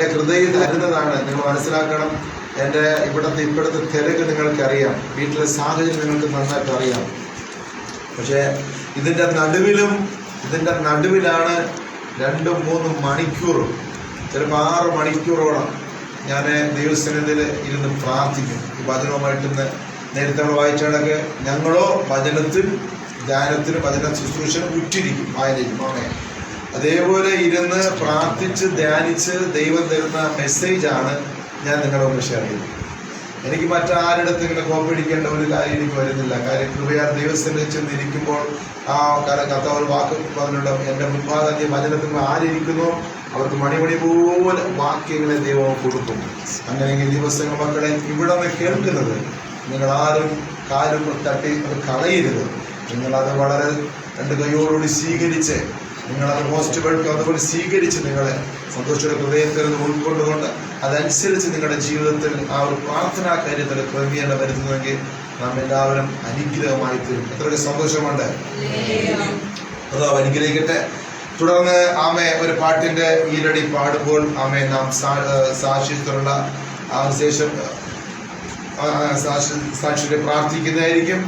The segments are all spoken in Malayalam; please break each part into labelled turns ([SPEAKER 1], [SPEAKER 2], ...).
[SPEAKER 1] എന്റെ ഹൃദയത്തിൽ അരുന്നതാണ് നിങ്ങൾ മനസ്സിലാക്കണം. എന്റെ ഇവിടുത്തെ ഇപ്പോഴത്തെ തിരക്ക് നിങ്ങൾക്കറിയാം. വീട്ടിലെ സാഹചര്യം നിങ്ങൾക്ക് നന്നായിട്ട് അറിയാം. പക്ഷേ ഇതിന്റെ നടുവിലും ഇതിന്റെ നടുവിലാണ് രണ്ടും മൂന്നും മണിക്കൂറും ചിലപ്പോൾ ആറ് മണിക്കൂറോളം ഞാൻ ദൈവസന്നിധിയിൽ ഇരുന്ന് പ്രാർത്ഥിക്കും. ഈ വചനവുമായിട്ട് നേരത്തെ നമ്മൾ വായിച്ചാണൊക്കെ ഞങ്ങളോ വചനത്തിൽ ധ്യാനത്തിനും വചന ശുശ്രൂഷനും ഉറ്റിരിക്കും. വായനയ്ക്കും ആമേ അതേപോലെ ഇരുന്ന് പ്രാർത്ഥിച്ച് ധ്യാനിച്ച് ദൈവം തരുന്ന മെസ്സേജാണ് ഞാൻ നിങ്ങളുടെ മുമ്പ് ഷെയർ ചെയ്തത് എനിക്ക് മറ്റാരുടെ ഇങ്ങനെ കോപ്പി അടിക്കേണ്ട ഒരു കാര്യം എനിക്ക് വരുന്നില്ല. കാര്യം കൃപയാർ ദൈവസ്ഥനിൽ ചെന്നിരിക്കുമ്പോൾ ആ കഥ ഒരു വാക്ക് പറഞ്ഞിട്ടുണ്ട്. എന്റെ മുൻപാകെ വചനത്തിൽ ആരിയ്ക്കുന്നു അവർക്ക് മണിമണി പോലെ വാക്യങ്ങളെ ദൈവം കൊടുക്കും. അങ്ങനെയെങ്കിൽ ദിവസങ്ങൾ മക്കളെ ഇവിടെ നിന്ന് കേൾക്കുന്നത് നിങ്ങൾ ആരും കാലും തട്ടി അത് കളയരുത്. നിങ്ങളത് വളരെ രണ്ട് കൈയോടുകൂടി സ്വീകരിച്ച് നിങ്ങളത് പോസിറ്റീവായിട്ട് അതുപോലെ സ്വീകരിച്ച് നിങ്ങളെ സന്തോഷയുടെ ഹൃദയത്തിൽ നിന്ന് ഉൾക്കൊണ്ടുകൊണ്ട് അതനുസരിച്ച് നിങ്ങളുടെ ജീവിതത്തിൽ ആ ഒരു പ്രാർത്ഥനാ കാര്യത്തിൽ ക്രമീകരണം വരുത്തുന്നെങ്കിൽ നാം എല്ലാവരും അനുഗ്രഹമായി തീരും. എത്രയൊക്കെ സന്തോഷമുണ്ട്? അതോ അനുഗ്രഹിക്കട്ടെ. തുടർന്ന് ആമെ ഒരു പാട്ടിന്റെ ഈരടി പാടുമ്പോൾ ആമെ നാം സാക്ഷ്യത്തിലുള്ള ശേഷം സാക്ഷിയെ പ്രാർത്ഥിക്കുന്നതായിരിക്കും.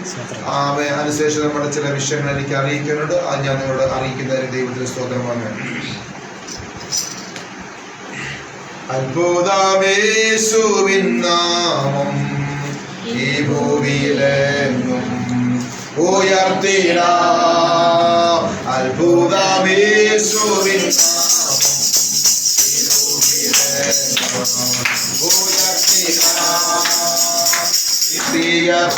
[SPEAKER 1] അതിനുശേഷം നമ്മുടെ ചില വിഷയങ്ങൾ എനിക്ക് അറിയിക്കുന്നുണ്ട്. അത് ഞാൻ നിങ്ങളോട് അറിയിക്കുന്നതായിരിക്കും ദൈവത്തിന് സ്തോത്രമാണ് അത്ഭുതമേശുവിൻ നാമം ഈ ഭൂമിയിലെങ്ങും ഉയർത്തിട. അത്ഭുതമേശുവിൻ നാമം ഈ ഭൂമിയിലെങ്ങും a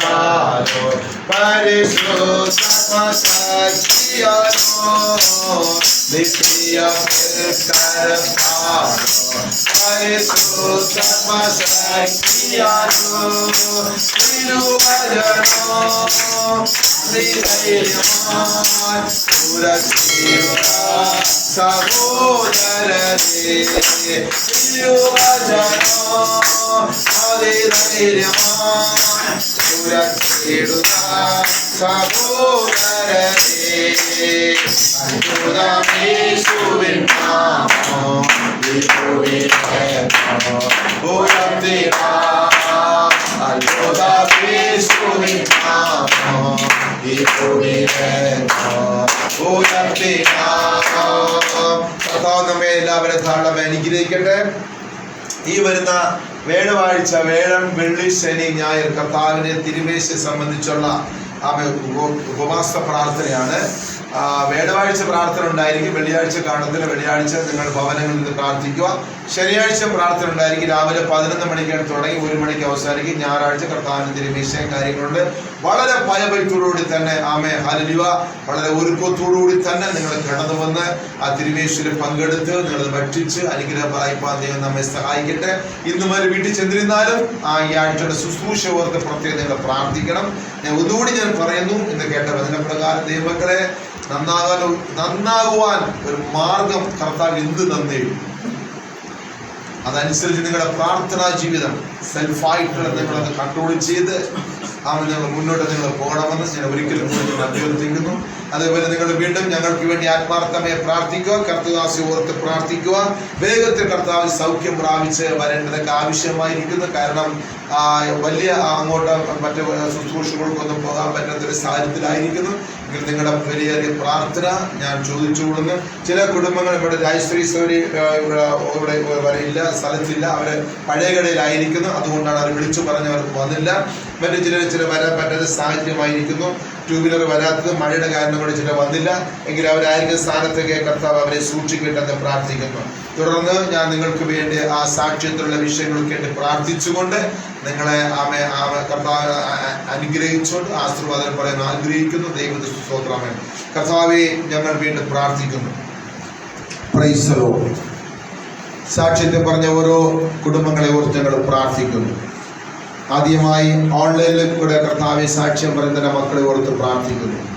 [SPEAKER 1] palavra, para Jesus, a nossa. द्वितीय परिशु सर्वशक्तियानो विनुवदनो निरयमान पुरस्थिव सहोदरते विनुवदनो निरयमान पुरस्थिव सहोदरते അത്ഭുതമേശുവിൻ നാമോ അത്ഭുതമേശുവിൻ നാമോ കർത്താവ് നമ്മെ എല്ലാവരും ധാരാളം അനുഗ്രഹിക്കട്ടെ ഈ വരുന്ന വേഴവാഴ്ച വേഴം വെള്ളി ശനി ഞായർ കർത്താവിനെ തിരുമേശയെ സംബന്ധിച്ചുള്ള ആമെ ഉപ- ഉപവാസ പ്രാർത്ഥനയാണ്. ആ, വേഴവാഴ്ച പ്രാർത്ഥന ഉണ്ടായിരിക്കും. വെള്ളിയാഴ്ച കാണത്തില്ല വെള്ളിയാഴ്ച നിങ്ങൾ ഭവനങ്ങളിൽ നിന്ന് പ്രാർത്ഥിക്കുക. ശനിയാഴ്ച പ്രാർത്ഥന ഉണ്ടായിരിക്കും. രാവിലെ പതിനൊന്ന് മണിക്കാണ് തുടങ്ങി ഒരു മണിക്ക് അവസാനിക്കും. ഞായറാഴ്ച കർത്താവിന്റെ വിഷയം കാര്യങ്ങളുണ്ട്. വളരെ ഭയഭക്തിയോടുകൂടി തന്നെ ആമേ ഹലിവ വളരെ ഒരുക്കത്തോടുകൂടി തന്നെ നിങ്ങൾ കടന്നു വന്ന് ആ തിരുമേശ്വരിൽ പങ്കെടുത്ത് നിങ്ങൾ ഭക്ഷിച്ച് അനുഗ്രഹം നമ്മെ സഹായിക്കട്ടെ. ഇന്ന് മുതൽ വീട്ടിൽ ചെന്നിരുന്നാലും ആ ഈ ആഴ്ചയുടെ ശുശ്രൂഷ ഓർത്ത് പ്രത്യേകം നിങ്ങൾ പ്രാർത്ഥിക്കണം. ഞാൻ ഒന്നുകൂടി ഞാൻ പറയുന്നു എന്ന് കേട്ട വചനപ്രകാരം ദൈവങ്ങളെ നന്നാകാൻ നന്നാകുവാൻ ഒരു മാർഗം കർത്താവ് എന്ത് തന്നേ അതനുസരിച്ച് നിങ്ങളുടെ പ്രാർത്ഥനാ ജീവിതം സെൽഫായിട്ടുള്ള നിങ്ങളത് കൺട്രോൾ ചെയ്ത് ആ നിങ്ങൾ മുന്നോട്ട് നിങ്ങൾ പോകണമെന്ന് ഞാൻ ഒരിക്കലും അഭ്യർത്ഥിക്കുന്നു. അതേപോലെ നിങ്ങൾ വീണ്ടും ഞങ്ങൾക്ക് വേണ്ടി ആത്മാർത്ഥമായി പ്രാർത്ഥിക്കുക കർത്തദാസി ഓർത്ത് പ്രാർത്ഥിക്കുക. വേഗത്തിൽ കർത്താവ് സൗഖ്യം പ്രാപിച്ച് വരേണ്ടതൊക്കെ ആവശ്യമായിരിക്കുന്നു. കാരണം വലിയ അങ്ങോട്ട് മറ്റു ശുശ്രൂഷകൾക്കൊന്നും പോകാൻ പറ്റാത്തൊരു സാഹചര്യത്തിലായിരിക്കുന്നു. എങ്കിൽ നിങ്ങളുടെ വലിയ പ്രാർത്ഥന ഞാൻ ചോദിച്ചുകൊള്ളുന്നു ചില കുടുംബങ്ങൾ ഇവിടെ രാജശ്രീ സൗരി ഇവിടെ ഇല്ല സ്ഥലത്തില്ല. അവർ പഴയ കടയിലായിരിക്കുന്നു. അതുകൊണ്ടാണ് അവർ വിളിച്ചു പറഞ്ഞവർക്ക് വന്നില്ല. മറ്റു ചിലർ ചില വരാൻ പറ്റാത്ത സാഹചര്യമായിരിക്കുന്നു. ടൂ വീലർ വരാത്തത് മഴയുടെ കാരണം കൊണ്ട് ചില വന്നില്ല. എങ്കിൽ അവരായിരിക്കും സ്ഥാനത്തൊക്കെ കർത്താവ് അവരെ സൂക്ഷിക്കട്ടെന്ന് പ്രാർത്ഥിക്കുന്നു. തുടർന്ന് ഞാൻ നിങ്ങൾക്ക് വേണ്ടി ആ സാക്ഷ്യത്തിലുള്ള വിഷയങ്ങൾക്ക് വേണ്ടി പ്രാർത്ഥിച്ചുകൊണ്ട് നിങ്ങളെ ആമെ കർത്താവ് അനുഗ്രഹിച്ചുകൊണ്ട് ആശീർവാദം പറയുന്നു. ആഗ്രഹിക്കുന്നു ദൈവത്തെ സ്തോത്രമേ കർത്താവെ ഞങ്ങൾ വീണ്ടും പ്രാർത്ഥിക്കുന്നു. സാക്ഷ്യത്തെ പറഞ്ഞ ഓരോ കുടുംബങ്ങളെ ഓർത്ത് ഞങ്ങൾ പ്രാർത്ഥിക്കുന്നു. ആദ്യമായി ഓൺലൈനിൽ കൂടെ കർത്താവെ സാക്ഷ്യം പറയുന്ന മക്കളെ ഓർത്ത് പ്രാർത്ഥിക്കുന്നു.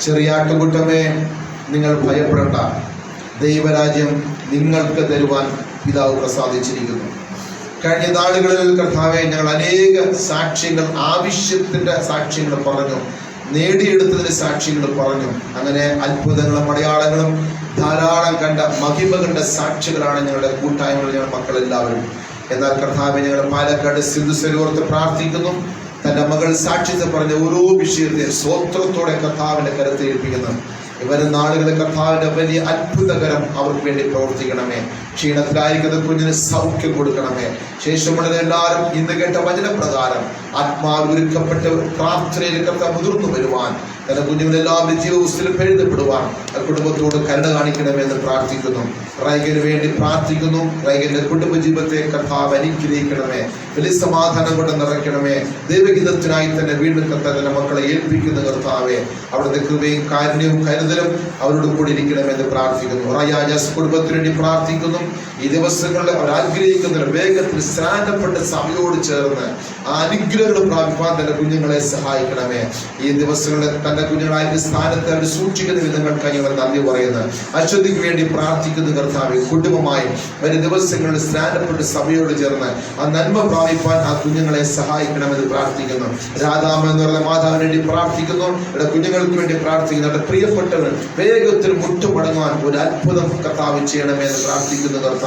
[SPEAKER 1] ചെറിയ ആട്ടുകുട്ടമേ നിങ്ങൾ ഭയപ്പെടേണ്ട. ദൈവരാജ്യം നിങ്ങൾക്ക് തരുവാൻ പിതാവ് പ്രസാദിച്ചിരിക്കുന്നു. കഴിഞ്ഞ നാളുകളിൽ കർത്താവെ ഞങ്ങൾ അനേക സാക്ഷ്യങ്ങൾ ആവശ്യത്തിന്റെ സാക്ഷ്യങ്ങൾ പറഞ്ഞു. നേടിയെടുത്തതിന് സാക്ഷ്യങ്ങൾ പറഞ്ഞു. അങ്ങനെ അത്ഭുതങ്ങളും അടയാളങ്ങളും ധാരാളം കണ്ട മഹിമകളുടെ സാക്ഷികളാണ് ഞങ്ങളുടെ കൂട്ടായ്മകൾ ഞങ്ങളുടെ മക്കളെല്ലാവരും. എന്നാൽ കർത്താവെ പാലക്കാട് സിന്ധു സരോർത്ത് പ്രാർത്ഥിക്കുന്നു. തന്റെ മകൾ സാക്ഷ്യത്തെ പറഞ്ഞ ഓരോ വിഷയത്തെ സ്വോത്രത്തോടെ കർത്താവിന്റെ കരത്തിൽ ഏൽപ്പിക്കുന്നു. ഇവരും നാളുകളിൽ കർത്താവിന്റെ വലിയ അത്ഭുതകരം അവർക്ക് വേണ്ടി പ്രവർത്തിക്കണമേ. ക്ഷീണത്തിലായിരിക്കുന്ന കുഞ്ഞിന് സൗഖ്യം കൊടുക്കണമേ. ശേഷമുള്ളത് എല്ലാവരും ഇന്ന് കേട്ട വചനപ്രകാരം ആത്മാവ് ഒരുക്കപ്പെട്ട് പ്രാർത്ഥനയിൽ കർത്താവ് മുതിർന്നു വരുവാൻ തന്റെ കുഞ്ഞുങ്ങൾ എല്ലാവരും ജീവപുസ്തകം എഴുതപ്പെടുവാൻ ആ കുടുംബത്തോട് കരുണ കാണിക്കണമെന്ന് പ്രാർത്ഥിക്കുന്നു. റൈകന് വേണ്ടി പ്രാർത്ഥിക്കുന്നു. റൈകന്റെ കുടുംബജീവിതത്തെ കർത്താവ് അനുഗ്രഹിക്കണമേ. വലിയ സമാധാനം കൊണ്ട് നിറയ്ക്കണമേ. ദൈവഗീതത്തിനായി തന്നെ വീണ്ടും കർത്താവിന്റെ മക്കളെ ഏൽപ്പിക്കുന്ന കർത്താവെ. അവിടുത്തെ കൃപയും കാരുണ്യവും കരുതലും അവരോട് കൂടി ഇരിക്കണമെന്ന് പ്രാർത്ഥിക്കുന്നു റയാജാസ് കുടുംബത്തിന് വേണ്ടി പ്രാർത്ഥിക്കുന്നു. ഈ ദിവസങ്ങളിൽ അവർ ആഗ്രഹിക്കുന്ന വേഗത്തിൽ സ്നാനപ്പെട്ട സഭയോട് ചേർന്ന് ആ അനുഗ്രഹങ്ങൾ പ്രാപിപ്പാൻ തന്റെ കുഞ്ഞുങ്ങളെ സഹായിക്കണമേ. ഈ ദിവസങ്ങളിൽ തന്റെ കുഞ്ഞുങ്ങളായിട്ട് സ്ഥാനത്ത് അവർ സൂക്ഷിക്കുന്ന വിധങ്ങൾക്ക് ഞങ്ങൾ നന്ദി പറയുന്നത് അശ്വതിക്ക് വേണ്ടി പ്രാർത്ഥിക്കുന്ന കർത്താവ് കുടുംബമായി വരും ദിവസങ്ങളിൽ സ്നാനപ്പെട്ട് സഭയോട് ചേർന്ന് ആ നന്മ പ്രാപിപ്പാൻ ആ കുഞ്ഞുങ്ങളെ സഹായിക്കണമെന്ന് പ്രാർത്ഥിക്കുന്നു. രാധാമ എന്ന് പറയുന്ന മാതാവിന് വേണ്ടി പ്രാർത്ഥിക്കുന്നു. ഇവിടെ കുഞ്ഞുങ്ങൾക്ക് വേണ്ടി പ്രാർത്ഥിക്കുന്നു. ഇവിടെ പ്രിയപ്പെട്ടവർ വേഗത്തിൽ മുട്ടുമടങ്ങുവാൻ ഒരു അത്ഭുതം കർത്താവ് ചെയ്യണമെന്ന് പ്രാർത്ഥിക്കുന്നു കർത്താവെ.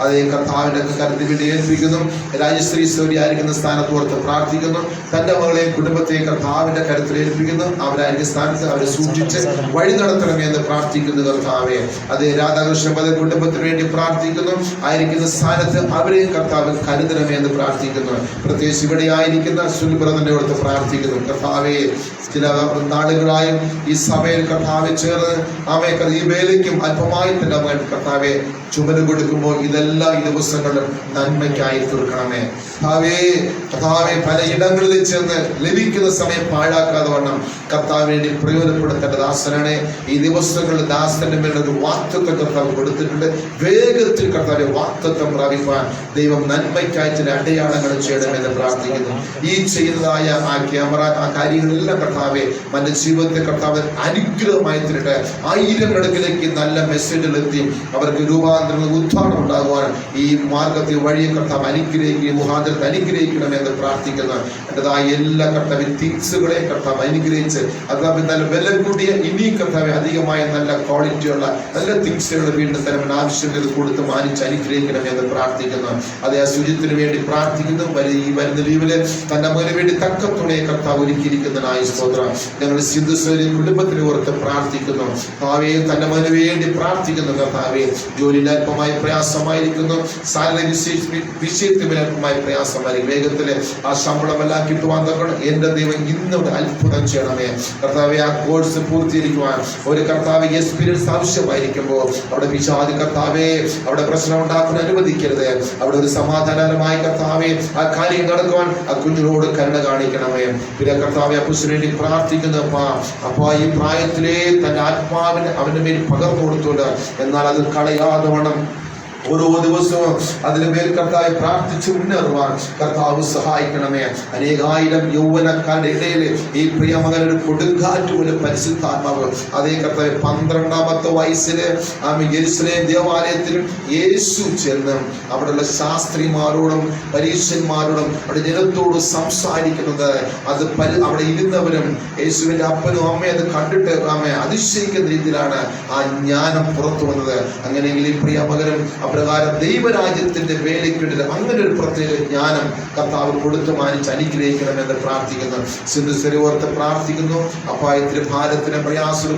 [SPEAKER 1] അതേ കർത്താവിന്റെ കരുതി വേണ്ടി ഏൽപ്പിക്കുന്നു. രാജശ്രീ സൗരി ആയിരിക്കുന്ന സ്ഥാനത്ത് ഓർത്ത് പ്രാർത്ഥിക്കുന്നു. തന്റെ മകളെയും കുടുംബത്തെയും കർത്താവിന്റെ കരുത്തിൽ ഏൽപ്പിക്കുന്നു. അവരായിരിക്കും സ്ഥാനത്ത് അവരെ സൂക്ഷിച്ച് വഴി നടത്തണമേ എന്ന് പ്രാർത്ഥിക്കുന്നു കർത്താവെ. അതേ രാധാകൃഷ്ണൻ പദ കുടുംബത്തിന് വേണ്ടി പ്രാർത്ഥിക്കുന്നു. ആയിരിക്കുന്ന സ്ഥാനത്ത് അവരെയും കർത്താവ് കരുതണമേ എന്ന് പ്രാർത്ഥിക്കുന്നു. പ്രത്യേകിച്ച് ഇവിടെ ആയിരിക്കുന്ന സുൽബ്രതന്റെ അടുത്ത് പ്രാർത്ഥിക്കുന്നു. കർത്താവെ ചില നാളുകളായും ഈ സഭയിൽ കർത്താവ് ചേർന്ന് അവയെ ഈ വേലയ്ക്കും അല്പമായി തന്നെ കർത്താവെ ചുമൽ കൊടുക്കുമ്പോൾ ഇതെല്ലാം ഈ ദിവസങ്ങളിലും നന്മയ്ക്കായി തീർക്കണമേ. കർത്താവേ കർത്താവെ പലയിടങ്ങളിൽ ചെന്ന് ലഭിക്കുന്ന സമയം പാഴാക്കാതെ വണ്ണം. കർത്താവ് വേണ്ടി പ്രയോജനപ്പെടുത്തേണ്ട ദാസനാണ്. ഈ ദിവസങ്ങളിൽ ദാസന്റെ മേലൊരു വാക്തത്വം കർത്താവ് കൊടുത്തിട്ടുണ്ട്. വേഗത്തിൽ കർത്താവ് വാക്തത്വം പ്രാപിപ്പാൻ ദൈവം നന്മയ്ക്കായി ചില അടയാളങ്ങൾ ചെയ്യണമെന്ന് പ്രാർത്ഥിക്കുന്നു. ഈ ചെയ്തതായ ആ ക്യാമറ ആ കാര്യങ്ങളെല്ലാം കർത്താവെ മന്റെ ജീവിതത്തെ കർത്താവ് അനുഗ്രഹമായി തരട്ടെ. ആയിരം കണക്കിലേക്ക് നല്ല മെസ്സേജുകൾ എത്തി. അവർക്ക് രൂപാന്തരങ്ങൾ ഉത്ഥാനം ഉണ്ടാകുവാൻ ഈ മാർഗത്തിൽ വഴിയെ കർത്താവ് അനുഗ്രഹിക്കുകയും മുഖാന്തരത്തെ അനുഗ്രഹിക്കണമെന്ന് പ്രാർത്ഥിക്കുന്ന. എന്റേതായ എല്ലാ കർത്താവ് തിങ്സുകളെ കർത്താവ് അനുഗ്രഹിച്ച് കർത്താവ് നല്ല വില കൂടിയ ഇനി കർത്താവ് അധികമായ നല്ല ക്വാളിറ്റിയുള്ള നല്ല തിങ്സുകൾ വീണ്ടും തരവൻ ആവശ്യങ്ങൾ കൊടുത്ത് മാനിച്ച് അനുഗ്രഹിക്കണമെന്ന് പ്രാർത്ഥിക്കുന്നു. അതേ ആ ശുചിത്തിന് വേണ്ടി പ്രാർത്ഥിക്കുന്നു. ഈ വരുന്ന ലീവിൽ തന്റെ മകന് വേണ്ടി തക്ക തുണയെ കർത്താവ് ഒരുക്കിയിരിക്കുന്നതിനായ സ്തോത്രം. ഞങ്ങൾ സിന്ധുസ്വരി കുടുംബത്തിന് ഓർത്ത് പ്രാർത്ഥിക്കുന്നു. ഭാവിയെ തന്റെ മകന് വേണ്ടി പ്രാർത്ഥിക്കുന്നു കർത്താവെ. ജോലിയിൽ അല്പമായി പ്രയാസമായിരിക്കുന്നു. സാലറി വിഷയത്തിൽ പ്രയാസമായിരിക്കും വേഗത്തിൽ ആ ശമ്പളമെല്ലാം കിട്ടുവാൻ തക്കണം എന്റെ ദൈവം ഇന്ന് അത്ഭുതം ചെയ്യണമേ. കർത്താവ് ആ കോഴ്സ് പൂർത്തീകരിക്കുവാൻ ഒരു കർത്താവ് എക്സ്പീരിയൻസ് ആവശ്യമായിരിക്കുമ്പോൾ അവിടെ വിഷാദി കർത്താവെ അവിടെ പ്രശ്നം ഉണ്ടാക്കാൻ അനുവദിക്കരുത്. അവിടെ ഒരു സമാധാനപരമായ കർത്താവെ ആ കാര്യം നടക്കുവാൻ ആ കുഞ്ഞിനോട് കരുണ കാണിക്കണമേ. പിന്നെ കർത്താവെ അപ്പുസിന് പ്രാർത്ഥിക്കുന്നു അപ്പൊ ഈ പ്രായത്തിലേ തന്റെ ആത്മാവിന് അവന്റെ മേൽ പകർന്നു കൊടുത്തുകൊണ്ട് എന്നാൽ അത് കളയാതെ വേണം ഓരോ ദിവസവും അതിന് മേൽ കർത്താവ് പ്രാർത്ഥിച്ച് മുന്നേറുവാൻ കർത്താവ് സഹായിക്കണമേ. അനേകായിരം യൗവനക്കാരുടെ ഇടയിൽ ഈ പ്രിയമകൻ ഒരു കൊടുങ്കാറ്റ് പോലെ പരിശുദ്ധാത്മാവ്. അതേ കർത്താവ് പന്ത്രണ്ടാമത്തെ വയസ്സിൽ ആമി ജെറുസലേം ദേവാലയത്തിൽ യേശു ചെന്ന് അവിടെയുള്ള ശാസ്ത്രിമാരോടും പരീക്ഷന്മാരോടും അവിടെ ജനത്തോട് സംസാരിക്കുന്നത്. അത് പരി അവിടെ ഇരുന്നവരും യേശുവിന്റെ അപ്പനും അമ്മയും അത് കണ്ടിട്ട് അമ്മ അതിശയിക്കുന്ന രീതിയിലാണ് ആ ജ്ഞാനം പുറത്തു വന്നത്. അങ്ങനെയെങ്കിൽ ഈ പ്രിയ മകനും അപ്രകാരം ദൈവരാജ്യത്തിന്റെ വേലയ്ക്ക് അങ്ങനെ ഒരു പ്രത്യേക ജ്ഞാനം കർത്താവ് കൊടുത്തു മാനിച്ച് അനുഗ്രഹിക്കണമെന്ന് പ്രാർത്ഥിക്കുന്നു. സിന്ധു സരോവർത്ത് പ്രാർത്ഥിക്കുന്നു. അപ്പായത്തിന് ഭാരത്തിന്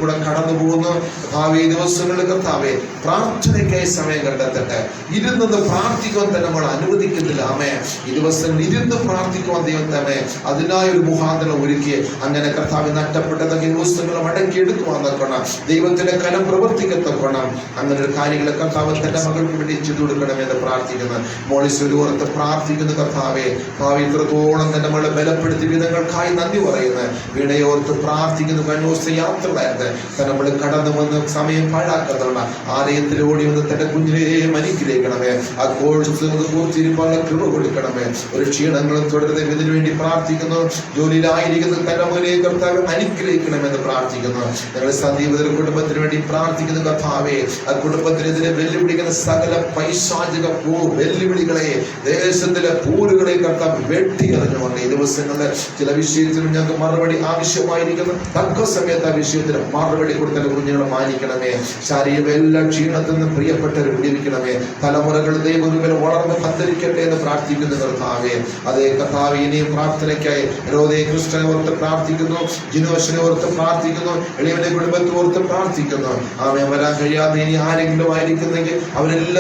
[SPEAKER 1] കൂടെ കടന്നു പോകുന്നു. ഭാവി ദിവസങ്ങളിൽ കർത്താവെ പ്രാർത്ഥനയ്ക്കായി സമയം കണ്ടെത്തട്ടെ. ഇരുന്നത് പ്രാർത്ഥിക്കുവാൻ തന്നെ നമ്മൾ അനുവദിക്കുന്നില്ല അമ്മേ ഈ ദിവസങ്ങൾ ഇരുന്ന് പ്രാർത്ഥിക്കുവാൻ ദൈവം തന്നെ അതിനായി ഒരു മുഖാന്തരം ഒരുക്കി അങ്ങനെ കർത്താവ് നഷ്ടപ്പെട്ടതൊക്കെ ദിവസങ്ങൾ മടക്കിയെടുക്കുവാൻ തക്കണം ദൈവത്തിന്റെ കലം പ്രവർത്തിക്കത്തക്കണം അങ്ങനെ ഒരു കാര്യങ്ങളെ കർത്താവ് തന്റെ മകൾക്ക് ചെയ്തു കൊടുക്കണമെന്ന് പ്രാർത്ഥിക്കുന്നു. മോളിശ്വരി ഓർത്ത് പ്രാർത്ഥിക്കുന്നു കർത്താവെ. ഭാവി ഇത്രത്തോളം തന്നെ നമ്മളെ ബലപ്പെടുത്തി വിധങ്ങൾക്കായി നന്ദി പറയുന്നു. വീണയോർത്ത് പ്രാർത്ഥിക്കുന്നു മനോസ് യാത്രകളായിരുന്നു നമ്മൾ കടന്നു വന്ന് സമയം പാഴാക്കത്തവണ ആലയത്തിൽ ഓടി വന്ന് തന്റെ കുഞ്ഞിനെ മനിക്കിലേക്കണമേ ആ കോഴ്സ് പൂർത്തിരിപ്പാനുള്ള കൃപ കൊടുക്കണമേ. ഒരു ക്ഷീണങ്ങളും തുടരുന്ന ഇതിനു വേണ്ടി പ്രാർത്ഥിക്കുന്നു. ജോലിയിലായിരിക്കുന്ന തന്റെ മോനെ കർത്താവ് അനുഗ്രഹിക്കണമെന്ന് പ്രാർത്ഥിക്കുന്നു. ഞങ്ങൾ സന്ദീപത്തിന്റെ കുടുംബത്തിന് വേണ്ടി പ്രാർത്ഥിക്കുന്നു കർത്താവേ. ആ കുടുംബത്തിനെതിരെ വെല്ലുവിളിക്കുന്ന സകല സകല പൈശാചിക പൂ വെല്ലുവിളികളെ ദേശത്തിലെ പൂരുകളെ വെട്ടി വെട്ടിയെറിഞ്ഞുകൊണ്ട് ഈ ദിവസങ്ങളിലെ ചില വിഷയത്തിനും ഞങ്ങൾക്ക് മറുപടി ആവശ്യമായിരിക്കുന്നു. തക്ക സമയത്ത് ആ വിഷയത്തിന് മറുപടി കൊടുക്കുന്ന കുഞ്ഞുങ്ങളെ മാനിക്കണമേ. ശാരീരിക എല്ലാ ക്ഷീണത്തിൽ നിന്ന് പ്രിയപ്പെട്ടവർ വിടിവിക്കണമേ. തലമുറകൾ ദൈവം വളർന്ന് പന്തരിക്കട്ടെ എന്ന് പ്രാർത്ഥിക്കുന്നു കർത്താവേ. അതേ കർത്താവ് ഇനിയും പ്രാർത്ഥനയ്ക്കായി രോദേ കൃഷ്ണനെ ഓർത്ത് പ്രാർത്ഥിക്കുന്നു. ജിനോഷനെ ഓർത്ത് പ്രാർത്ഥിക്കുന്നു. എളിയവന്റെ കുടുംബത്തെ ഓർത്ത് പ്രാർത്ഥിക്കുന്നു. ആമേ വരാൻ കഴിയാതെ ഇനി ആരെങ്കിലും ആയിരിക്കുന്നെങ്കിൽ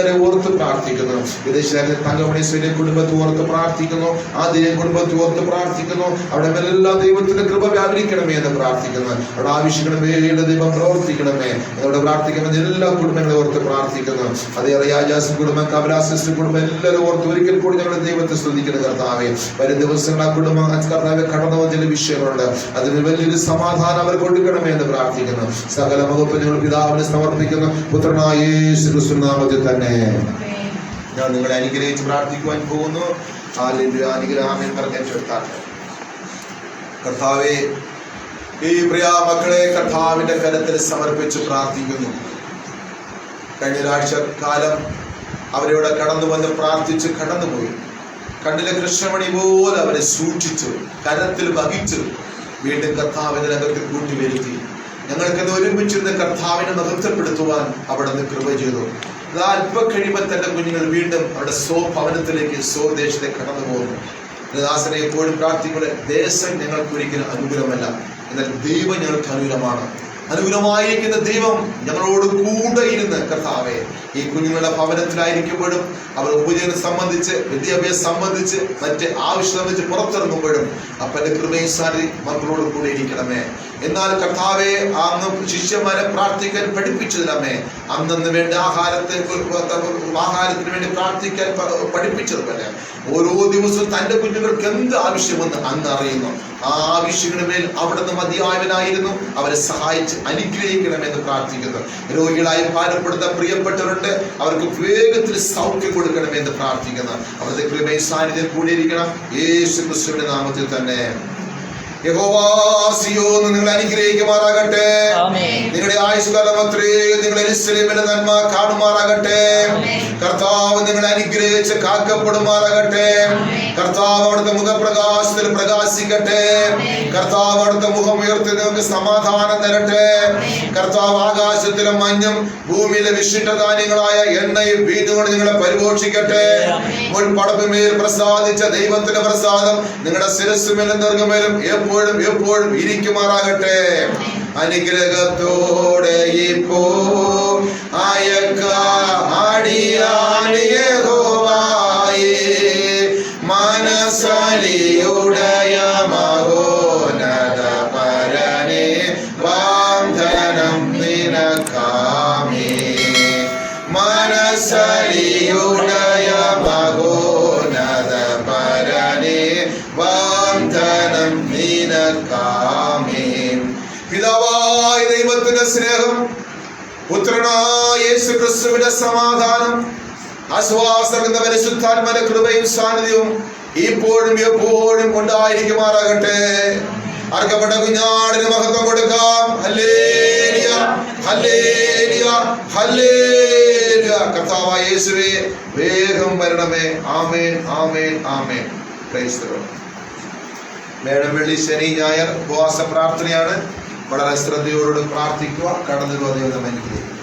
[SPEAKER 1] അവരെല്ലാവരെയും ഓർത്ത് പ്രാർത്ഥിക്കുന്നു. വിദേശ തങ്കമണീശ്വരെ കുടുംബത്തെ ഓർത്ത് പ്രാർത്ഥിക്കുന്നു. ആദ്യം കുടുംബത്തെ ഓർത്ത് പ്രാർത്ഥിക്കുന്നു. അവിടെ മേലെല്ലാം ദൈവത്തിന്റെ കൃപ വ്യാപരിക്കണമേ എന്ന് പ്രാർത്ഥിക്കുന്നു. അവിടെ ആവശ്യങ്ങളുടെ മേലെ ദൈവം പ്രവർത്തിക്കണമേ. അവിടെ പ്രാർത്ഥിക്കുന്ന എല്ലാ കുടുംബങ്ങളെ ഓർത്ത് പ്രാർത്ഥിക്കുന്നു. അതേ റിയാജാസ് കുടുംബം കബരാസിസ് കുടുംബം എല്ലാവരും ഓർത്ത് ഒരിക്കൽ കൂടി ഞങ്ങൾ ദൈവത്തെ ശ്രദ്ധിക്കുന്ന കർത്താവേ. വരും ദിവസങ്ങൾ ആ കുടുംബം കർത്താവ് കടന്നു ചില വിഷയങ്ങളുണ്ട്. അതിന് വലിയൊരു സമാധാനം അവർ കൊടുക്കണമേ എന്ന് പ്രാർത്ഥിക്കുന്നു. സകല വകുപ്പ് ഞങ്ങൾ പിതാവിന് സമർപ്പിക്കുന്നു. പുത്രനായ നാമത്തിൽ തന്നെ. ഞാൻ നിങ്ങളെ അനുഗ്രഹിച്ച് പ്രാർത്ഥിക്കുവാൻ പോകുന്നു. അനുഗ്രഹാമേൻ പറഞ്ഞ് ഈ പ്രിയ മക്കളെ കർത്താവിന്റെ കരത്തിൽ സമർപ്പിച്ച് പ്രാർത്ഥിക്കുന്നു. കഴിഞ്ഞ ഒരാഴ്ച കാലം അവരിവിടെ കടന്നു വന്ന് പ്രാർത്ഥിച്ച് കടന്നുപോയി. കണ്ണിലെ കൃഷ്ണമണി പോലെ അവരെ സൂക്ഷിച്ചു കരത്തിൽ വഹിച്ചു വീണ്ടും കർത്താവിനകത്ത് കൂട്ടിവരുത്തി. ഞങ്ങൾക്കത് ഒരുമിച്ചിരുന്ന് കർത്താവിനെ മഹത്വപ്പെടുത്തുവാൻ അവിടെ നിന്ന് കൃപ ചെയ്തു. അല്പം കഴിയുമ്പോൾ തന്റെ കുഞ്ഞുങ്ങൾ വീണ്ടും അവരുടെ സ്വ ഭവനത്തിലേക്ക് കടന്നു പോകുന്നു ദാസനെ എപ്പോഴും പ്രാർത്ഥിക്കുന്നത് ദേശം ഞങ്ങൾക്ക് ഒരിക്കലും അനുകൂലമല്ല. എന്നാൽ ദൈവം ഞങ്ങൾക്ക് അനുകൂലമാണ്. അനുകൂലമായിരിക്കുന്ന ദൈവം ഞങ്ങളോട് കൂടെ ഇരുന്ന് കർത്താവെ ഈ കുഞ്ഞുങ്ങളുടെ ഭവനത്തിലായിരിക്കുമ്പോഴും അവർ ഉപജീവനം സംബന്ധിച്ച് വിദ്യാഭ്യാസം സംബന്ധിച്ച് മറ്റ് ആവശ്യം സംബന്ധിച്ച് പുറത്തിറങ്ങുമ്പോഴും അപ്പന്റെ കൃപയും സാരി മക്കളോട് കൂടെ ഇരിക്കണമേ. എന്നാൽ കർത്താവെ അന്ന് ശിഷ്യന്മാരെ പ്രാർത്ഥിക്കാൻ പഠിപ്പിച്ചതിലമ്മേ അന്നു വേണ്ടി ആഹാരത്തെ ആഹാരത്തിന് വേണ്ടി പ്രാർത്ഥിക്കാൻ പ- പഠിപ്പിച്ചതുപോലെ ഓരോ ദിവസവും തന്റെ കുഞ്ഞുങ്ങൾക്ക് എന്ത് ആവശ്യമെന്ന് അന്ന് അറിയുന്നു. ആ ആവശ്യങ്ങളുടെ മേൽ അവിടുന്ന് മതിയായവനായിരുന്നു. അവരെ സഹായിച്ച് അനുഗ്രഹിക്കണമെന്ന് പ്രാർത്ഥിക്കുന്നു. രോഗികളായി ഭാരപ്പെടുന്ന പ്രിയപ്പെട്ടവരുണ്ട്. അവർക്ക് വേഗത്തിൽ സൗഖ്യം കൊടുക്കണമെന്ന് പ്രാർത്ഥിക്കുന്നു. അവരുടെ കൃപയും സാന്നിധ്യം കൂടിയിരിക്കണം. യേശു ക്രിസ്തുവിന്റെ നാമത്തിൽ തന്നെ. യഹോവാസിയോന്ന് നിങ്ങൾ അനുഗ്രഹിക്കുമാറാകട്ടെ. നിങ്ങളുടെ ആയുഷ്കാലം അത്രേ നിങ്ങൾ എരിശലേമിന്റെ നന്മ കാണുമാറാകട്ടെ. കർത്താവ് നിങ്ങളെ അനുഗ്രഹിച്ച് കാക്കപ്പെടുമാറാകട്ടെ. കർത്താവ് അവിടുത്തെ മുഖപ്രകാശത്തിൽ പ്രകാശിക്കട്ടെ. കർത്താവ് അവിടുത്തെ മുഖം ഉയർത്തി നിങ്ങൾക്ക് സമാധാനം തരട്ടെ. കർത്താവ് ആകാശത്തിലെ മഞ്ഞും ഭൂമിയിലെ വിശിഷ്ടധാന്യങ്ങളായ എണ്ണയും വീഞ്ഞുകൊണ്ട് നിങ്ങളെ പരിപോഷിക്കട്ടെ. മുൾപടപ്പിന്മേൽ പ്രസാദിച്ച ദൈവത്തിന്റെ പ്രസാദം നിങ്ങളുടെ ശിരസ്സുമേലും നെറുകുമേലും എപ്പോഴും എപ്പോഴും ഇരിക്കുമാറാകട്ടെ അനുഗ്രഹത്തോടെ ഇപ്പോ അയക്കാടിയാണിയഹോവായി മനസ്സലിയുടയ മഹോനത സ്നേഹം പുത്രനായ യേശു ക്രിസ്തുവിന്റെ സമാധാനം ആശ്വാസം എന്ന പരിശുദ്ധാത്മന്റെ കൃപയും സാന്നിധ്യവും ഇപ്പോഴും എപ്പോഴും ഉണ്ടായിരിക്കുമാറാകട്ടെ. അർക്കപ്പെട്ട കുഞ്ഞാടിന് മഹത്വം കൊടുക്കാം. ഹല്ലേലൂയ ഹല്ലേലൂയ ഹല്ലേലൂയ. കർത്താവായ യേശുവേ വേഗം വരണമേ. ആമേൻ ആമേൻ ആമേൻ. ക്രൈസ്തവ മേടം വെള്ളി ശനി ഞായർ ഉപവാസ പ്രാർത്ഥനയാണ്. വളരെ ശ്രദ്ധയോടുകൂടി പ്രാർത്ഥിക്കുക കടന്നു അനുഗ്രഹിക്കും